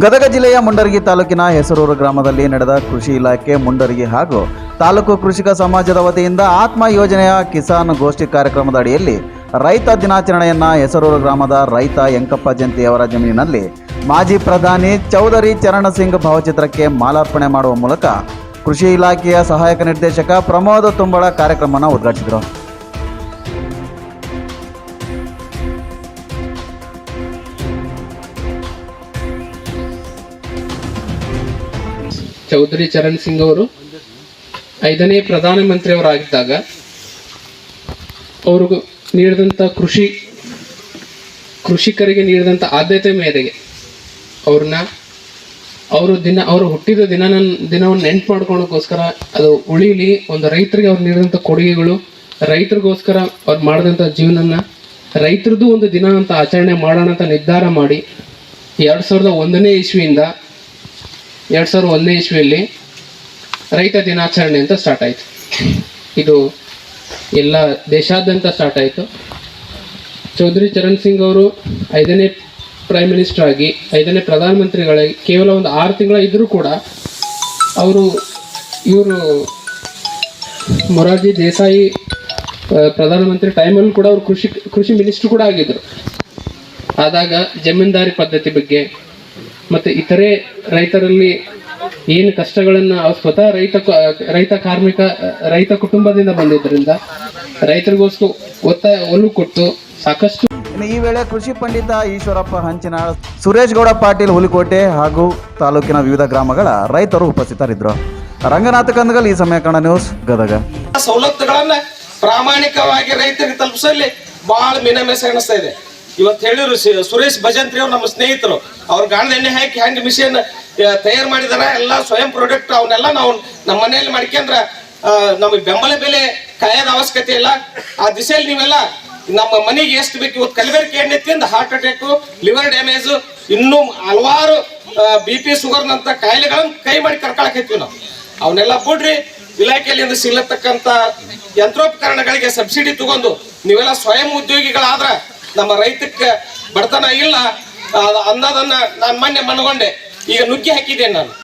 ಗದಗ ಜಿಲ್ಲೆಯ ಮುಂಡರಗಿ ತಾಲೂಕಿನ ಹೆಸರೂರು ಗ್ರಾಮದಲ್ಲಿ ನಡೆದ ಕೃಷಿ ಇಲಾಖೆ ಮುಂಡರಗಿ ಹಾಗೂ ತಾಲೂಕು ಕೃಷಿಕ ಸಮಾಜದ ವತಿಯಿಂದ ಆತ್ಮ ಯೋಜನೆಯ ಕಿಸಾನ್ ಗೋಷ್ಠಿ ಕಾರ್ಯಕ್ರಮದ ಅಡಿಯಲ್ಲಿ ರೈತ ದಿನಾಚರಣೆಯನ್ನ ಹೆಸರೂರು ಗ್ರಾಮದ ರೈತ ಯಂಕಪ್ಪ ಜಯಂತಿಯವರ ಜಮೀನಿನಲ್ಲಿ ಮಾಜಿ ಪ್ರಧಾನಿ ಚೌಧರಿ ಚರಣ ಸಿಂಗ್ ಭಾವಚಿತ್ರಕ್ಕೆ ಮಾಲಾರ್ಪಣೆ ಮಾಡುವ ಮೂಲಕ ಕೃಷಿ ಇಲಾಖೆಯ ಸಹಾಯಕ ನಿರ್ದೇಶಕ ಪ್ರಮೋದ್ ತುಂಬಳ ಕಾರ್ಯಕ್ರಮವನ್ನು ಉದ್ಘಾಟಿಸಿದರು. ಚೌಧರಿ ಚರಣ್ ಸಿಂಗ್ ಅವರು ಐದನೇ ಪ್ರಧಾನಮಂತ್ರಿಯವರಾಗಿದ್ದಾಗ ಅವರು ನೀಡಿದಂಥ ಕೃಷಿ, ಕೃಷಿಕರಿಗೆ ನೀಡಿದಂಥ ಆದ್ಯತೆ ಮೇರೆಗೆ ಅವ್ರನ್ನ ಅವರು ದಿನ, ಅವರು ಹುಟ್ಟಿದ ದಿನ ದಿನವನ್ನು ನೆನ್ಪು ಮಾಡ್ಕೊಳ್ಳೋಕ್ಕೋಸ್ಕರ ಅದು ಉಳಿಲಿ, ಒಂದು ರೈತರಿಗೆ ಅವ್ರು ನೀಡಿದಂಥ ಕೊಡುಗೆಗಳು, ರೈತರಿಗೋಸ್ಕರ ಅವ್ರು ಮಾಡಿದಂಥ ಜೀವನನ ರೈತರದ್ದು ಒಂದು ದಿನ ಅಂತ ಆಚರಣೆ ಮಾಡೋಣ ಅಂತ ನಿರ್ಧಾರ ಮಾಡಿ, ಎರಡು ಸಾವಿರದ ಒಂದನೇ ಇಸ್ವಿಯಿಂದ ಎರಡು ಸಾವಿರದ ಒಂದನೇ ಇಸ್ವಿಯಲ್ಲಿ ರೈತ ದಿನಾಚರಣೆ ಅಂತ ಸ್ಟಾರ್ಟ್ ಆಯಿತು. ಇದು ಎಲ್ಲ ದೇಶಾದ್ಯಂತ ಸ್ಟಾರ್ಟ್ ಆಯಿತು. ಚೌಧರಿ ಚರಣ್ ಸಿಂಗ್ ಅವರು ಐದನೇ ಪ್ರೈಮ್ ಮಿನಿಸ್ಟರ್ ಆಗಿ, ಐದನೇ ಪ್ರಧಾನಮಂತ್ರಿಗಳಾಗಿ ಕೇವಲ ಒಂದು ಆರು ತಿಂಗಳ ಇದ್ದರೂ ಕೂಡ ಅವರು ಇವರು ಮೊರಾರ್ಜಿ ದೇಸಾಯಿ ಪ್ರಧಾನಮಂತ್ರಿ ಟೈಮಲ್ಲೂ ಕೂಡ ಅವರು ಕೃಷಿ ಕೃಷಿ ಮಿನಿಸ್ಟರ್ ಕೂಡ ಆಗಿದ್ದರು ಆದಾಗ ಜಮೀನ್ದಾರಿ ಪದ್ಧತಿ ಬಗ್ಗೆ ಮತ್ತು ಇತರೆ ರೈತರಲ್ಲಿ ಏನು ಕಷ್ಟಗಳನ್ನು ಅವ್ರು ಸ್ವತಃ ರೈತ ಕ- ರೈತ ಕಾರ್ಮಿಕ ರೈತ ಕುಟುಂಬದಿಂದ ಬಂದಿದ್ದರಿಂದ ರೈತರಿಗೋಸ್ಕರ ಒತ್ತಾಯ ಒಲು ಕೊಟ್ಟು ಸಾಕಷ್ಟು ಈ ವೇಳೆ ಕೃಷಿ ಪಂಡಿತ ಈಶ್ವರಪ್ಪ ಹಂಚಿನ ಸುರೇಶ್ ಗೌಡ ಪಾಟೀಲ್ ಹುಲಿಕೋಟೆ ಹಾಗೂ ತಾಲೂಕಿನ ವಿವಿಧ ಗ್ರಾಮಗಳ ರೈತರು ಉಪಸ್ಥಿತರಿದ್ದರು. ರಂಗನಾಥ ಕಂದಗಲ್ ಈ ಸಮಯ ಕನ್ನಡ ನ್ಯೂಸ್ ಗದಗ. ಸವಲತ್ತುಗಳನ್ನ ಪ್ರಾಮಾಣಿಕವಾಗಿ ರೈತರಿಗೆ ತಲುಪಿಸಲಿ ಬಹಳ ಮಿನಮೆಸ ಎಣಿಸ್ತಾ ಇದೆ. ಇವತ್ತು ಹೇಳಿದ್ರು ಸುರೇಶ್ ಭಜಂತ್ರಿ ಅವ್ರು ನಮ್ಮ ಸ್ನೇಹಿತರು. ಅವ್ರ ಗಾಣದ ಎಣ್ಣೆ ಹಾಕಿ ಹೆಂಗೆ ಮಿಷನ್ ತಯಾರು ಮಾಡಿದಾರ, ಎಲ್ಲ ಸ್ವಯಂ ಪ್ರಾಡಕ್ಟ್ ಅವನ್ನೆಲ್ಲ ನಾವು ನಮ್ಮ ಮನೆಯಲ್ಲಿ ಮಾಡ್ಕೊಂಡ್ರ ನಮಗೆ ಬೆಂಬಲ ಬೆಲೆ ಕಾಯದ ಅವಶ್ಯಕತೆ ಇಲ್ಲ. ಆ ದಿಸೆಯಲ್ಲಿ ನೀವೆಲ್ಲ ನಮ್ಮ ಮನೆಗೆ ಎಷ್ಟು ಬೇಕು ಇವತ್ತು ಕಲಬೆರಕೆ ಎಣ್ಣೆ ತಿಂದು ಹಾರ್ಟ್ ಅಟ್ಯಾಕ್ ಲಿವರ್ ಡ್ಯಾಮೇಜ್ ಇನ್ನೂ ಹಲವಾರು ಬಿ ಪಿ ಶುಗರ್ನಂತ ಕಾಯಿಲೆಗಳನ್ನು ಕೈ ಮಾಡಿ ಕರ್ಕೊಳಕತ್ತೀವಿ ನಾವು. ಅವನ್ನೆಲ್ಲ ಬಿಡ್ರಿ ಇಲಾಖೆಯಲ್ಲಿ ಸಿಗ್ಲತಕ್ಕಂತ ಯಂತ್ರೋಪಕರಣಗಳಿಗೆ ಸಬ್ಸಿಡಿ ತಗೊಂಡು ನೀವೆಲ್ಲ ಸ್ವಯಂ ಉದ್ಯೋಗಿಗಳಾದ್ರ ನಮ್ಮ ರೈತಕ್ಕೆ ಬಡತನ ಇಲ್ಲ. ಅನ್ನೋದನ್ನ ನಾನು ಮೊನ್ನೆ ಮನಗೊಂಡೆ. ಈಗ ನುಗ್ಗಿ ಹಾಕಿದ್ದೇನೆ ನಾನು.